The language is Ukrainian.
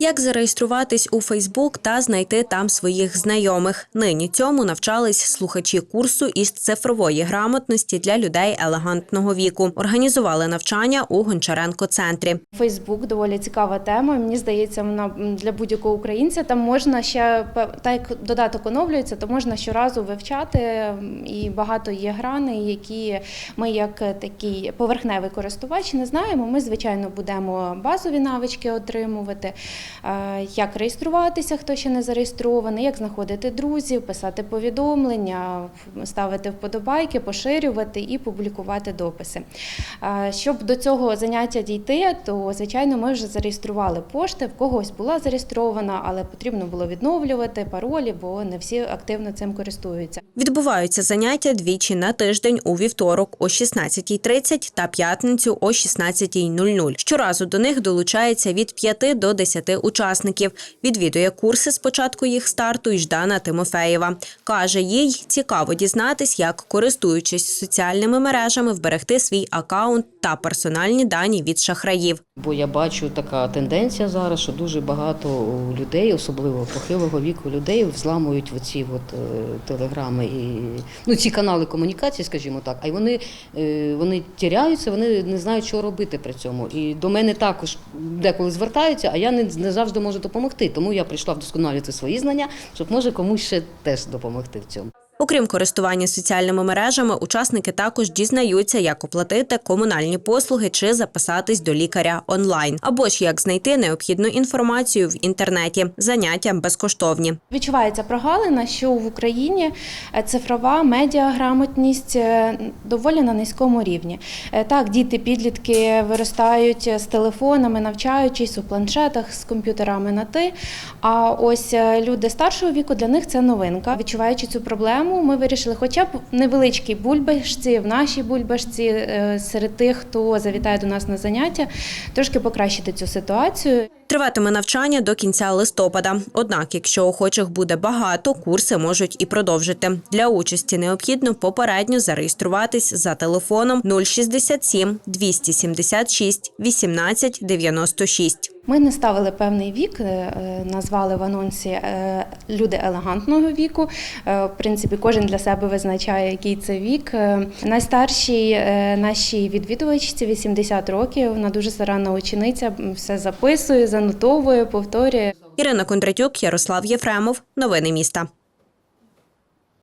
Як зареєструватись у Фейсбук та знайти там своїх знайомих? Нині цьому навчались слухачі курсу із цифрової грамотності для людей елегантного віку. Організували навчання у Гончаренко центрі. Фейсбук доволі цікава тема. Мені здається, вона для будь-якого українця. Там можна ще так як додаток оновлюється, то можна щоразу вивчати. І багато є грани, які ми, як такий поверхневий користувач, не знаємо. Ми, звичайно, будемо базові навички отримувати, як реєструватися, хто ще не зареєстрований, як знаходити друзів, писати повідомлення, ставити вподобайки, поширювати і публікувати дописи. Е, Щоб до цього заняття дійти, то звичайно ми вже зареєстрували пошти. В когось була зареєстрована, але потрібно було відновлювати паролі, бо не всі активно цим користуються. Відбуваються заняття двічі на тиждень у вівторок о 16.30 та п'ятницю о 16.00. Щоразу до них долучається від 5 до 10 учасників. Відвідує курси з початку їх старту і Ждана Тимофеєва. Каже, їй цікаво дізнатись, як користуючись соціальними мережами, вберегти свій акаунт та персональні дані від шахраїв. Бо я бачу така тенденція зараз, що дуже багато людей, особливо похилого віку людей, взламують оці от, е, телеграми і ну, ці канали комунікації, скажімо так, а й вони, е, вони тіряються, вони не знають, що робити при цьому. І до мене також деколи звертаються, а я не, не завжди можу допомогти. Тому я прийшла вдосконалювати свої знання, щоб може комусь ще теж допомогти в цьому. Окрім користування соціальними мережами, учасники також дізнаються, як оплатити комунальні послуги чи записатись до лікаря онлайн, або ж як знайти необхідну інформацію в інтернеті. Заняття безкоштовні. Відчувається прогалина, що в Україні е, цифрова медіаграмотність е, доволі на низькому рівні. Е, Так, діти, підлітки виростають з телефонами, навчаючись у планшетах з комп'ютерами на ти. А ось люди старшого віку для них це новинка. Відчуваючи цю проблему, ми вирішили, хоча б невеличкі бульбашці, в нашій бульбашці, е, серед тих, хто завітає до нас на заняття, трошки покращити цю ситуацію. Триватиме навчання до кінця листопада. Однак, якщо охочих буде багато, курси можуть і продовжити. Для участі необхідно попередньо зареєструватись за телефоном 067 276 18 96. Ми не ставили певний вік, е, е, назвали в анонсі е, люди елегантного віку. В принципі, кожен для себе визначає, який це вік. Найстаршій нашій відвідувачці 80 років. Вона дуже старанна учениця, все записує, занотовує, повторює. Ірина Кондратюк, Ярослав Єфремов. Новини міста.